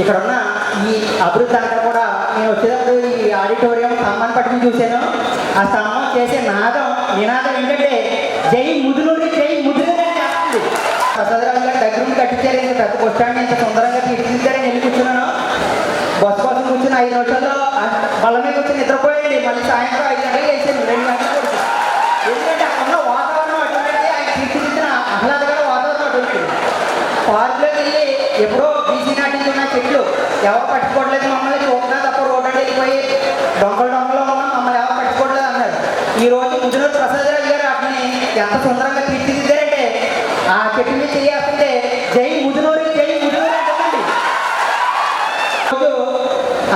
ఇక్కడ ఉన్న ఈ అభివృద్ధి అంతా కూడా నేను వచ్చేటప్పుడు ఈ ఆడిటోరియం స్తంభాన్ని పట్టుకుని చూశాను. ఆ స్తంభం చేసే నాదం నినాదం ఏంటంటే జై ముదునూరి జై ముదునూరి అని చేస్తుంది. ప్రసాదరావు గారు దగ్గర నుండి కట్టించారు ఇంత పెద్ద బస్ స్టాండ్ ఇంత సుందరంగా తీర్చిదిద్దారని వెళ్ళి కూర్చున్నాను. బస్ కోసం కూర్చుని ఐదు నిమిషాల్లో ఆ మీద కూర్చొని నిద్రపోయండి మళ్ళీ సాయంత్రం ఐదు గంటలకు వేసాను రెండు గంటలు ఎందుకంటే అక్కడ వాతావరణం అటువంటి ఆయన తీర్చిదిద్దిన ఆహ్లాదకర వాతావరణం అటువంటి పార్కులోకి వెళ్ళి ఎప్పుడో బీసీ నాటించి ఉన్న చెట్లు ఎవరు పట్టుకోవట్లేదు మమ్మల్ని చూస్తున్నా తప్ప రోడ్డు వెళ్ళిపోయి డొంకలు దొంగలు ఉన్నాం మమ్మల్ని ఎవరు పట్టుకోవట్లేదు అన్నారు. ఈ రోజు ముందులో ప్రసాద్ ప్రసాదరాజు గారు అతని ఎంత సుందరంగా తీర్చిదిద్దారంటే ఆ చెట్టు మీద చేయాల్సిందే జై ముదునూరి జై ముదునూరి అంటుందండి.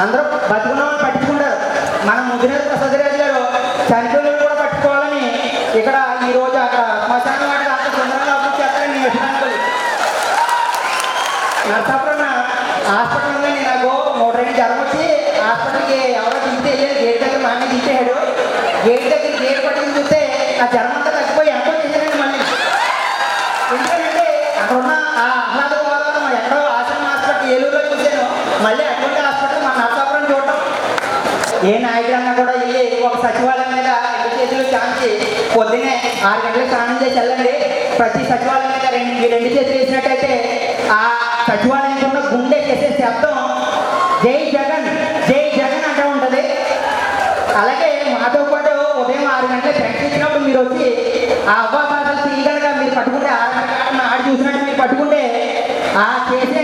అందరూ బతుకున్నామని వాళ్ళు పట్టుకుంటారు మన ప్రసాద్ రాజు గారు చనిపోయిన కూడా పట్టుకోవాలని ఇక్కడ ఈ రోజు అక్కడ శ్మశాన వాటికి అంత సుందరంగా అభివృద్ధి చేస్తారని నేను ఎప్పుడు నర్సాపురం హాస్పిటల్ ఫ్రెండ్ నాకు జ్వరం వచ్చి హాస్పిటల్కి ఎవరో తీస్తే వెళ్ళారు గేట్ దగ్గర మా అన్నీ తీసేయాడు గేట్ దగ్గర గేట్ పట్టుకుని చూస్తే ఆ జ్వరం అంతా తగ్గిపోయి ఎంతో చేశానండి మళ్ళీ ఎందుకంటే అక్కడ ఉన్న ఆ ఆహ్లాద వాతావరణం ఎక్కడో ఆశ్రమ హాస్పిటల్ ఏలూరులో చూశాను. మళ్ళీ అటువంటి హాస్పిటల్ మా నర్సాపురం చూడటం. ఏ నాయకుడన్నా కూడా వెళ్ళి ఒక సచివాలయం మీద రెండు చేతులు చాంచి పొద్దునే ఆరు గంటలకు స్నానం చేసి వెళ్ళండి. ప్రతి సచివాలయం మీద రెండు రెండు చేతులు వేసినట్టే వచ్చి ఆ అవ్వాసాలు తీయగలగా మీరు పట్టుకుంటే ఆరు గంటల చూసినట్టు మీరు పట్టుకుంటే ఆ చేసే